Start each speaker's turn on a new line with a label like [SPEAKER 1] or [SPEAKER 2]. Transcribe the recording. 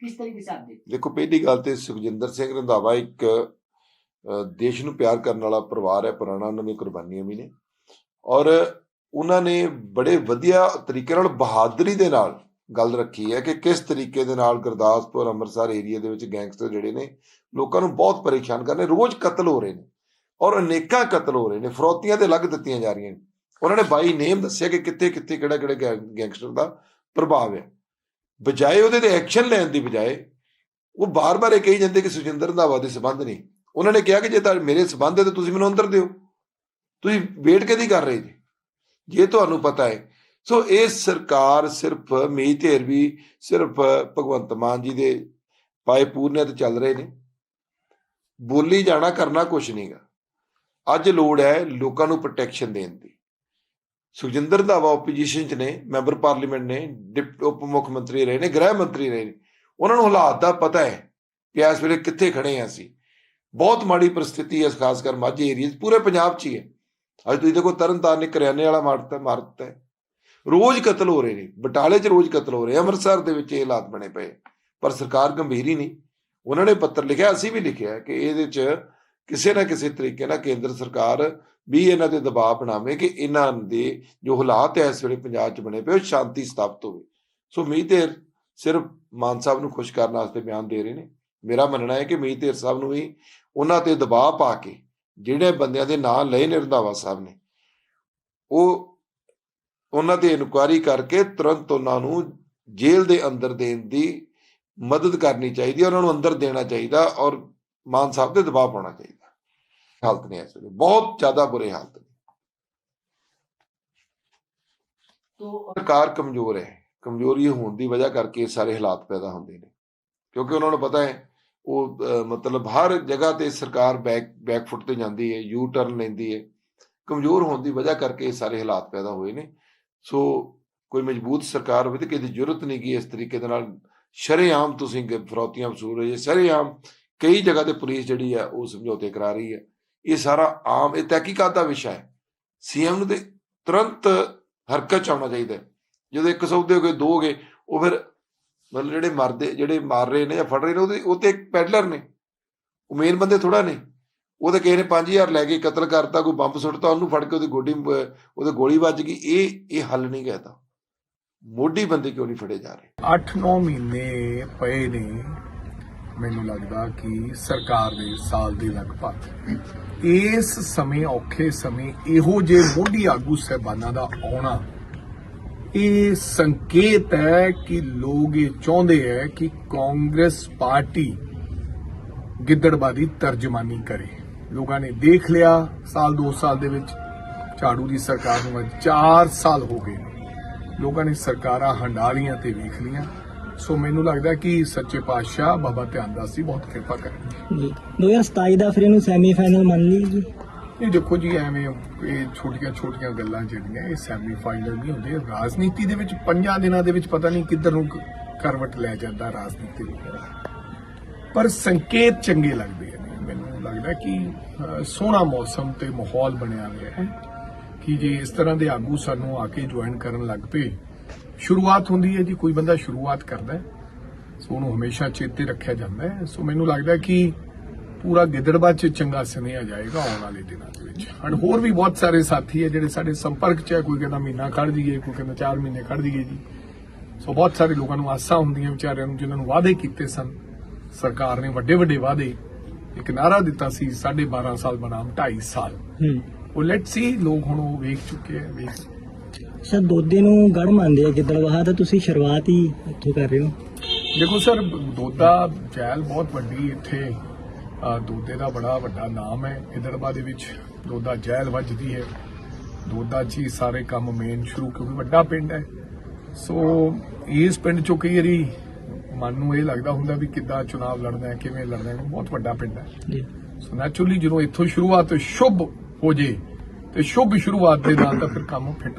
[SPEAKER 1] किस तरीके से आप देखते
[SPEAKER 2] ਦੇਖੋ ਪਹਿਲੀ ਗੱਲ ਤੇ ਸੁਖਜਿੰਦਰ ਸਿੰਘ ਰੰਧਾਵਾ ਇੱਕ ਅ, ਦੇਸ਼ ਨੂੰ ਪਿਆਰ ਕਰਨ ਵਾਲਾ ਪਰਿਵਾਰ ਹੈ ਪੁਰਾਣਾ ਉਹਨਾਂ ਦੀਆਂ ਕੁਰਬਾਨੀਆਂ ਵੀ ਨੇ ਔਰ ਉਹਨਾਂ ਨੇ ਬੜੇ ਵਧੀਆ ਤਰੀਕੇ ਨਾਲ ਬਹਾਦਰੀ ਦੇ ਨਾਲ ਗੱਲ ਰੱਖੀ ਹੈ ਕਿ ਕਿਸ ਤਰੀਕੇ ਦੇ ਨਾਲ ਗੁਰਦਾਸਪੁਰ ਅੰਮ੍ਰਿਤਸਰ ਏਰੀਆ ਦੇ ਵਿੱਚ ਗੈਂਗਸਟਰ ਜਿਹੜੇ ਨੇ ਲੋਕਾਂ ਨੂੰ ਬਹੁਤ ਪਰੇਸ਼ਾਨ ਕਰ ਰਹੇ ਰੋਜ਼ ਕਤਲ ਹੋ ਰਹੇ ਨੇ ਔਰ ਅਨੇਕਾਂ ਕਤਲ ਹੋ ਰਹੇ ਨੇ ਫਰੋਤੀਆਂ ਤੇ ਲੱਗ ਦਿੱਤੀਆਂ ਜਾ ਰਹੀਆਂ ਨੇ ਉਹਨਾਂ ਨੇ ਬਾਈ ਨੇਮ ਦੱਸਿਆ ਕਿ ਕਿੱਥੇ ਕਿੱਥੇ ਕਿਹੜਾ ਕਿਹੜਾ ਗੈਂ- ਗੈਂਗਸਟਰ ਦਾ ਪ੍ਰਭਾਵ ਹੈ ਬਜਾਏ ਉਹਦੇ ਤੇ ਐਕਸ਼ਨ ਲੈਣ ਦੀ ਬਜਾਏ, ਉਹ ਬਾਰ-ਬਾਰ ਇਹ ਕਹੀ ਜਾਂਦੇ ਕਿ ਸੁਖਜਿੰਦਰ ਰੰਧਾਵਾ ਦੇ ਸਬੰਧ ਨਹੀਂ। ਉਹਨਾਂ ਨੇ ਕਿਹਾ ਕਿ ਜੇ ਤਾਂ ਮੇਰੇ ਸਬੰਧ ਹੈ ਤਾਂ ਤੁਸੀਂ ਮੈਨੂੰ ਅੰਦਰ ਦਿਓ। ਤੁਸੀਂ ਵੇਟ ਕਿਹਦੀ ਕਰ ਰਹੇ ਜੀ? ਜੇ ਤੁਹਾਨੂੰ ਪਤਾ ਹੈ। ਸੋ ਇਹ ਸਰਕਾਰ ਸਿਰਫ ਮੀਂਹ ਧੇਰ ਵੀ ਸਿਰਫ ਭਗਵੰਤ ਮਾਨ ਜੀ ਦੇ ਪਾਏ ਪੂਰਨੇ ਤੇ ਚੱਲ ਰਹੇ ਨੇ। ਬੋਲੀ ਜਾਣਾ ਕਰਨਾ ਕੁਝ ਨਹੀਂਗਾ ਅੱਜ ਲੋੜ ਹੈ ਲੋਕਾਂ ਨੂੰ ਪ੍ਰੋਟੈਕਸ਼ਨ ਦੇਣ ਦੀ। ਸੁਖਜਿੰਦਰ ਰੰਧਾਵਾ ਆਪੋਜੀਸ਼ਨ ਚ ਨੇ ਮੈਂਬਰ ਪਾਰਲੀਮੈਂਟ ਨੇ ਡਿਪਟੀ ਉਪ ਮੁੱਖ ਮੰਤਰੀ ਰਹੇ ਨੇ, ਗ੍ਰਹਿ ਮੰਤਰੀ ਰਹੇ ਨੇ। ਉਹਨਾਂ ਨੂੰ ਹਾਲਾਤ ਦਾ ਪਤਾ ਹੈ ਕਿ ਇਸ ਵੇਲੇ ਕਿੱਥੇ ਖੜੇ ਹਾਂ ਅਸੀਂ। ਬਹੁਤ ਮਾੜੀ ਪਰਿਸਥਿਤੀ ਹੈ, ਖਾਸ ਕਰ ਮਾਝੇ ਏਰੀਆ 'ਚ, ਪੂਰੇ ਪੰਜਾਬ 'ਚ ਹੀ ਹੈ। ਅੱਜ ਤੁਸੀਂ ਦੇਖੋ, ਤਰਨਤਾਰਨ ਨੇ ਕਰਿਆਨੇ ਵਾਲਾ ਮਾਰਤਾ ਮਾਰਤਾ ਹੈ। ਰੋਜ਼ ਕਤਲ ਹੋ ਰਹੇ ਨੇ, ਬਟਾਲੇ 'ਚ ਰੋਜ਼ ਕਤਲ ਹੋ ਰਹੇ, ਅੰਮ੍ਰਿਤਸਰ ਦੇ ਵਿੱਚ ਇਹ ਹਾਲਾਤ ਬਣੇ ਪਏ। ਪਰ ਸਰਕਾਰ ਗੰਭੀਰ ਹੀ ਨਹੀਂ। ਉਹਨਾਂ ਨੇ ਪੱਤਰ ਲਿਖਿਆ, ਅਸੀਂ ਵੀ ਲਿਖਿਆ ਕਿ ਇਹਦੇ 'ਚ ਕਿਸੇ ਨਾ ਕਿਸੇ ਤਰੀਕੇ ਨਾਲ ਕੇਂਦਰ ਸਰਕਾਰ ਵੀ ਇਹਨਾਂ ਤੇ ਦਬਾਅ ਬਣਾਵੇ ਕਿ ਇਹਨਾਂ ਦੇ ਜੋ ਹਾਲਾਤ ਹੈ ਇਸ ਵੇਲੇ ਪੰਜਾਬ 'ਚ ਬਣੇ ਪਏ, ਉਹ ਸ਼ਾਂਤੀ ਸਥਾਪਿਤ ਹੋਵੇ। ਸੋ ਮੀਂਹ ਸਿਰਫ ਮਾਨ ਸਾਹਿਬ ਨੂੰ ਖੁਸ਼ ਕਰਨ ਵਾਸਤੇ ਬਿਆਨ ਦੇ ਰਹੇ ਨੇ। ਮੇਰਾ ਮੰਨਣਾ ਹੈ ਕਿ ਮੀਤ ਸਾਹਿਬ ਨੂੰ ਵੀ ਉਹਨਾਂ ਤੇ ਦਬਾਅ ਪਾ ਕੇ ਜਿਹੜੇ ਬੰਦਿਆਂ ਦੇ ਨਾਂ ਲਏ ਨੇ ਰੰਧਾਵਾ ਸਾਹਿਬ ਨੇ, ਉਹ ਉਹਨਾਂ ਤੇ ਇਨਕੁਆਇਰੀ ਕਰਕੇ ਤੁਰੰਤ ਉਹਨਾਂ ਨੂੰ ਜੇਲ੍ਹ ਦੇ ਅੰਦਰ ਦੇਣ ਦੀ ਮਦਦ ਕਰਨੀ ਚਾਹੀਦੀ ਹੈ, ਉਹਨਾਂ ਨੂੰ ਅੰਦਰ ਦੇਣਾ ਚਾਹੀਦਾ ਔਰ ਮਾਨ ਸਾਹਿਬ ਤੇ ਦਬਾਅ ਪਾਉਣਾ ਚਾਹੀਦਾ। ਹਾਲਤ ਨੇ ਇਸ ਵੇਲੇ। ਬਹੁਤ ਜ਼ਿਆਦਾ ਬੁਰੇ ਹਾਲਤ ਨੇ
[SPEAKER 1] तो
[SPEAKER 2] ਸਰਕਾਰ ਕਮਜ਼ੋਰ ਹੈ। ਕਮਜ਼ੋਰੀ ਹੋਣ ਦੀ ਵਜ੍ਹਾ ਕਰਕੇ ਸਾਰੇ ਹਾਲਾਤ ਪੈਦਾ ਹੁੰਦੇ ਨੇ। ਕਿਉਂਕਿ ਉਹਨਾਂ ਨੂੰ ਪਤਾ ਹੈ ਉਹ ਮਤਲਬ ਹਰ ਜਗ੍ਹਾ ਤੇ ਸਰਕਾਰ ਬੈਕ ਬੈਕ ਫੁੱਟ ਤੇ ਜਾਂਦੀ ਹੈ ਯੂ ਟਰਨ ਲੈਂਦੀ ਹੈ। ਕਮਜ਼ੋਰ ਹੋਣ ਦੀ ਵਜ੍ਹਾ ਕਰਕੇ ਇਹ ਸਾਰੇ ਹਾਲਾਤ ਪੈਦਾ ਹੋਏ ਨੇ। ਸੋ ਕੋਈ ਮਜ਼ਬੂਤ ਸਰਕਾਰ ਹੋਵੇ ਤੇ ਕਿਸੇ ਦੀ ਜ਼ਰੂਰਤ ਨਹੀਂ ਕਿ ਇਸ ਤਰੀਕੇ ਦੇ ਨਾਲ ਸ਼ਰੇਆਮ ਤੁਸੀਂ ਫਰੌਤੀਆਂ ਵਸੂਲ ਰਹੇ ਸ਼ਰੇਆਮ ਕਈ ਜਗ੍ਹਾ ਤੇ ਪੁਲਿਸ ਜਿਹੜੀ ਹੈ ਉਹ ਸਮਝੌਤੇ ਕਰਾ ਰਹੀ ਹੈ। ਇਹ ਸਾਰਾ ਆਮ, ਇਹ ਤਹਿਕੀਕਾਤ ਦਾ ਵਿਸ਼ਾ ਹੈ। ਸੀਐਮ ਨੂੰ ਤੇ ਤੁਰੰਤ ਹਰਕਤ ਚ ਆਉਣਾ ਚਾਹੀਦਾ ਜਦੋਂ ਇੱਕ ਸੌਦੇ ਹੋ ਗਏ, ਦੋ ਹੋ ਗਏ, ਉਹ ਫਿਰ ਮਤਲਬ ਜਿਹੜੇ ਮਰਦੇ, ਜਿਹੜੇ ਮਾਰ ਰਹੇ ਨੇ ਜਾਂ ਫੜ ਰਹੇ ਨੇ, ਉਹਦੇ, ਉਹ ਤੇ ਇੱਕ ਪੈਡਲਰ ਨੇ। ਉਹ ਮੇਨ ਬੰਦੇ ਥੋੜਾ ਨੇ। ਉਹਦੇ ਕਿਸੇ ਨੇ 5000 ਲੈ ਕੇ ਕਤਲ ਕਰਤਾ, ਕੋਈ ਬੰਬ ਸੁੱਟਤਾ, ਉਹਨੂੰ ਫੜ ਕੇ ਉਹਦੀ ਗੋਡੀ, ਉਹਦੇ ਗੋਲੀ ਵੱਜ ਗਈ। ਇਹ ਇਹ ਹੱਲ ਨਹੀਂ ਕਹਿਤਾ ਮੋਢੀ ਬੰਦੇ ਕਿਉਂ ਨਹੀਂ ਫੜੇ ਜਾ ਰਹੇ?
[SPEAKER 3] 8-9 ਮਹੀਨੇ ਪਏ ਨੇ। ਮੈਨੂੰ ਲੱਗਦਾ ਕਿ ਸਰਕਾਰ ਦੇ ਸਾਲ ਦੇ ਲਗਭਗ ਇਸ ਸਮੇਂ, ਔਖੇ ਸਮੇਂ, ਇਹੋ ਜਿਹੇ ਮੋਢੀ ਆਗੂ ਸਹਿਬਾਨਾਂ ਦਾ ਆਉਣਾ, ਇਹ ਸੰਕੇਤ ਹੈ ਕਿ ਲੋਕ ਇਹ ਚਾਹੁੰਦੇ ਹੈ ਕਿ ਕਾਂਗਰਸ ਪਾਰਟੀ ਗਿੱਦੜਬਾਦੀ ਤਰਜਮਾਨੀ ਕਰੇ। ਲੋਕਾਂ ਨੇ ਦੇਖ ਲਿਆ, ਸਾਲ 2 ਸਾਲ ਦੇ ਵਿੱਚ ਝਾੜੂ ਦੀ ਸਰਕਾਰ ਨੂੰ ਅੱਜ 4 ਸਾਲ ਹੋ ਗਏ ਲੋਕਾਂ ਨੇ ਸਰਕਾਰਾਂ ਹੰਡਾਲੀਆਂ ਤੇ ਵੇਖ ਲੀਆਂ ਸੋ ਮੈਨੂੰ ਲੱਗਦਾ ਕਿ ਸੱਚੇ ਪਾਤਸ਼ਾਹ ਬਾਬਾ ਧਿਆਨ ਦਾਸ ਜੀ ਬਹੁਤ ਕਿਰਪਾ ਕਰਨਗੇ।
[SPEAKER 4] ਜੀ। 2027 ਦਾ ਫਿਰ ਇਹਨੂੰ ਸੈਮੀਫਾਈਨਲ ਮੰਨ ਲਈ ਜੀ।
[SPEAKER 3] ਇਹ ਦੇਖੋ ਜੀ ਐਵੇਂ ਇਹ ਛੋਟੀਆਂ ਛੋਟੀਆਂ ਗੱਲਾਂ ਜਿਹੜੀਆਂ ਇਹ ਸੈਮੀ ਫਾਈਨਲ ਨਹੀਂ ਹੁੰਦੇ। ਰਾਜਨੀਤੀ ਦੇ ਵਿੱਚ ਪੰਜਾਂ ਦਿਨਾਂ ਦੇ ਵਿੱਚ ਪਤਾ ਨਹੀਂ ਕਿੱਧਰ ਨੂੰ ਕਰਵਟ ਲੈ ਜਾਂਦਾ ਰਾਜਨੀਤੀ ਪਰ ਸੰਕੇਤ ਚੰਗੇ ਲੱਗਦੇ ਨੇ ਮੈਨੂੰ ਲੱਗਦਾ ਕਿ ਸੋਹਣਾ ਮੌਸਮ ਤੇ ਮਾਹੌਲ ਬਣਿਆ ਹੋਇਆ ਹੈ ਕਿ ਜੇ ਇਸ ਤਰ੍ਹਾਂ ਦੇ ਆਗੂ ਸਾਨੂੰ ਆ ਕੇ ਜੁਆਇਨ ਕਰਨ ਲੱਗ ਪਏ ਸ਼ੁਰੂਆਤ ਹੁੰਦੀ ਹੈ ਜੀ ਕੋਈ ਬੰਦਾ ਸ਼ੁਰੂਆਤ ਕਰਦਾ ਹੈ ਸੋ ਉਹਨੂੰ ਹਮੇਸ਼ਾ ਚੇਤੇ ਰੱਖਿਆ ਜਾਂਦਾ ਹੈ। ਸੋ ਮੈਨੂੰ ਲੱਗਦਾ ਕਿ ਪੂਰਾ ਗਿੱਦੜਬਾਦ ਚ ਚੰਗਾ ਸੁਨੇਹਾ ਜਾਏਗਾ ਆਉਣ ਵਾਲੇ ਦਿਨਾਂ ਦੇ ਵਿੱਚ। ਹਨ ਹੋਰ ਵੀ ਬਹੁਤ ਸਾਰੇ ਸਾਥੀ ਹੈ ਜਿਹੜੇ ਸਾਡੇ ਸੰਪਰਕ ਚ ਹੈ ਕੋਈ ਕਹਿੰਦਾ ਮਹੀਨਾ ਖੜ ਜੀਏ ਕੋਈ ਕਹਿੰਦਾ 4 ਮਹੀਨੇ ਖੜ ਜੀਏ ਜੀ। ਸੋ ਬਹੁਤ ਸਾਰੇ ਲੋਕਾਂ ਨੂੰ ਆਸਾਂ ਹੁੰਦੀਆਂ ਵਿਚਾਰਿਆਂ ਨੂੰ ਜਿਨ੍ਹਾਂ ਨੂੰ ਵਾਅਦੇ ਕੀਤੇ ਸਨ। ਸਰਕਾਰ ਨੇ ਵੱਡੇ ਵੱਡੇ ਵਾਅਦੇ ਇੱਕ ਨਾਰਾ ਦਿੱਤਾ ਸੀ 12.5 ਸਾਲ ਬਨਾਮ 2.5 ਸਾਲ।
[SPEAKER 4] ਹੂੰ।
[SPEAKER 3] ਉਹ ਲੈਟ ਸੀ ਲੋਕ ਹੁਣ ਉਹ ਵੇਖ ਚੁੱਕੇ ਹੈ ਵੇਖ
[SPEAKER 4] ਸਰ ਦੋਦੇ ਨੂੰ ਗੜ ਮੰਨਦੇ ਆ ਗਿੱਦੜਵਾਹਾ ਤਾਂ ਤੁਸੀਂ ਸ਼ੁਰੂਆਤ ਹੀ ਇੱਥੋਂ ਕਰ ਰਹੇ ਹੋ।
[SPEAKER 3] ਦੇਖੋ ਸਰ ਦੋਦਾ ਜੈਲ ਬਹੁਤ ਵੱਡੀ ਇੱਥੇ ਅ, ਦੋਦੇ ਦਾ ਬੜਾ ਵੱਡਾ ਨਾਮ ਹੈ। ਇਧਰਬਾ ਦੇ ਵਿੱਚ ਦੋਦਾ ਜੈਲ ਵੱਜਦੀ ਹੈ। ਦੋਦਾ 'ਚ ਹੀ ਸਾਰੇ ਕੰਮ ਮੇਨ ਸ਼ੁਰੂ ਕਿਉਂਕਿ ਵੱਡਾ ਪਿੰਡ ਹੈ। ਸੋ ਇਸ ਪਿੰਡ ਚੋਂ ਕਈ ਵਾਰੀ ਮਨ ਨੂੰ ਇਹ ਲੱਗਦਾ ਹੁੰਦਾ ਵੀ ਕਿੱਦਾਂ ਚੁਣਾਵ ਲੜਨਾ ਹੈ ਕਿਵੇਂ ਲੜਨਾ ਹੈ। ਬਹੁਤ ਵੱਡਾ ਪਿੰਡ ਹੈ।
[SPEAKER 4] ਜੀ।
[SPEAKER 3] ਸੋ ਨੈਚੁਰਲੀ ਜਦੋਂ ਇੱਥੋਂ ਸ਼ੁਰੂਆਤ ਸ਼ੁਭ ਹੋ ਜੇ ਤੇ ਸ਼ੁਭ ਸ਼ੁਰੂਆਤ ਦੇ ਨਾਲ ਤਾਂ ਫਿਰ ਕੰਮ ਫਿੱਟ